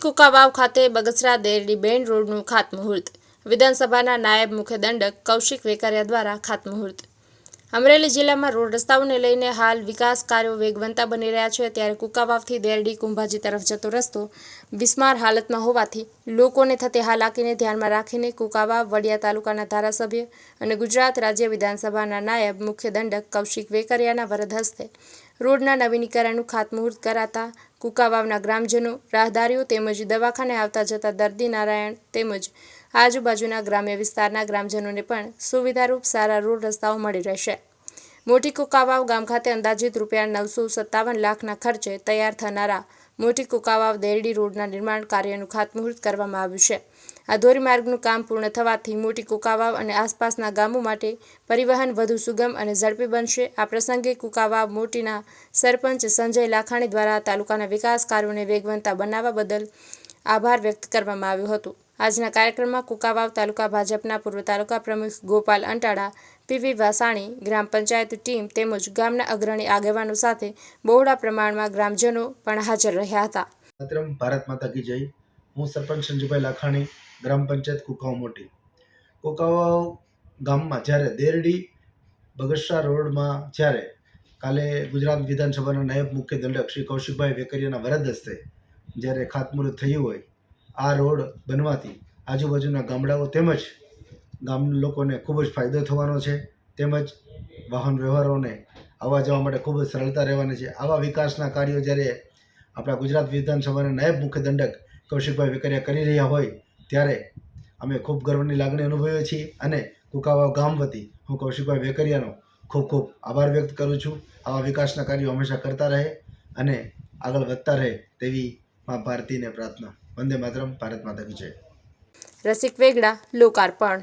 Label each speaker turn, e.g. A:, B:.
A: કુકાવાવ ખાતે બગસરા દેરડી બેન રોડનું ખાતમુહૂર્ત. વિધાનસભાના નાયબ મુખ્ય દંડક કૌશિક વેકરિયા દ્વારા ખાતમુહૂર્ત. અમરેલી જિલ્લામાં રોડ રસ્તાઓને લઈને હાલ વિકાસ કાર્યો વેગવંતા બની રહ્યા છે. ત્યારે કુકાવાવથી દેરડી કુંભાજી તરફ જતો રસ્તો બિસ્માર હાલતમાં હોવાથી લોકોને થતી હાલાકીને ધ્યાનમાં રાખીને કુકાવાવ વડિયા તાલુકાના ધારાસભ્ય અને ગુજરાત રાજ્ય વિધાનસભાના નાયબ મુખ્ય દંડક કૌશિક વેકરિયાના વરદ હસ્તે રોડના નવીનીકરણનું ખાતમુહૂર્ત કરાતા કુકાવાવના ગ્રામજનો, રાહદારીઓ તેમજ દવાખાને આવતા જતા દર્દી નારાયણ તેમજ આજુબાજુના ગ્રામ્ય વિસ્તારના ગ્રામજનોને પણ સુવિધારૂપ સારા રોડ રસ્તાઓ મળી રહેશે. મોટી કુકાવાવ ગામ ખાતે અંદાજિત રૂપિયા નવસો સત્તાવન લાખના ખર્ચે તૈયાર થનારા મોટી કુકાવાવ દેરડી રોડના નિર્માણ કાર્યનું ખાતમુહૂર્ત કરવામાં આવ્યું છે. આ ધોરીમાર્ગનું કામ પૂર્ણ થવાથી મોટી કુકાવાવ અને આસપાસના ગામો માટે પરિવહન વધુ સુગમ અને ઝડપી બનશે. આ પ્રસંગે કુકાવાવ મોટીના સરપંચ સંજય લાખાણી દ્વારા તાલુકાના વિકાસ કાર્યોને વેગવંતા બનાવવા બદલ આભાર વ્યક્ત કરવામાં આવ્યો હતો. આજના કાર્યક્રમમાં કુકાવાવ તાલુકા ભાજપના પૂર્વ તાલુકા પ્રમુખ ગોપાલ અંટાળા, પીવી વાસાણી, ગ્રામ પંચાયત ટીમ તેમજ ગામના અગ્રણી આગેવાનો સાથે બહોળા પ્રમાણમાં ગ્રામજનો પણ હાજર રહ્યા હતા.
B: ભારત માતા કી જય. હું સરપંચ સંજુભાઈ લાખાણી, ગ્રામ પંચાયત કુકાવ મોટી. કુકાવાવ ગામમાં જ્યારે દેરડી બગસરા રોડમાં જ્યારે કાલે ગુજરાત વિધાનસભાના નાયબ મુખ્ય દંડક શ્રી કૌશિકભાઈ વેકરિયાના વરદ હસ્તે જ્યારે ખાતમુહૂર્ત થયું હોય, આ રોડ બનવાથી આજુબાજુના ગામડાઓ તેમજ ગામ લોકોને ખૂબ જ ફાયદો થવાનો છે. તેમજ વાહન વ્યવહારોને આવવા જવા માટે ખૂબ જ સરળતા રહેવાની છે. આવા વિકાસના કાર્યો જ્યારે આપણા ગુજરાત વિધાનસભાના નાયબ મુખ્ય દંડક કૌશિકભાઈ વેકરિયા કરી રહ્યા હોય ત્યારે અમે ખૂબ ગર્વની લાગણી અનુભવીએ છીએ અને કુકાવાવ ગામ વતી હું કૌશિકભાઈ વેકરિયાનો ખૂબ ખૂબ આભાર વ્યક્ત કરું છું. આવા વિકાસના કાર્યો હંમેશા કરતા રહે અને આગળ વધતા રહે તેવી મા ભારતીને પ્રાર્થના. વંદે માતરમ, ભારત માતા કી જય.
A: રસિક વેગડા, લોકાર્પણ.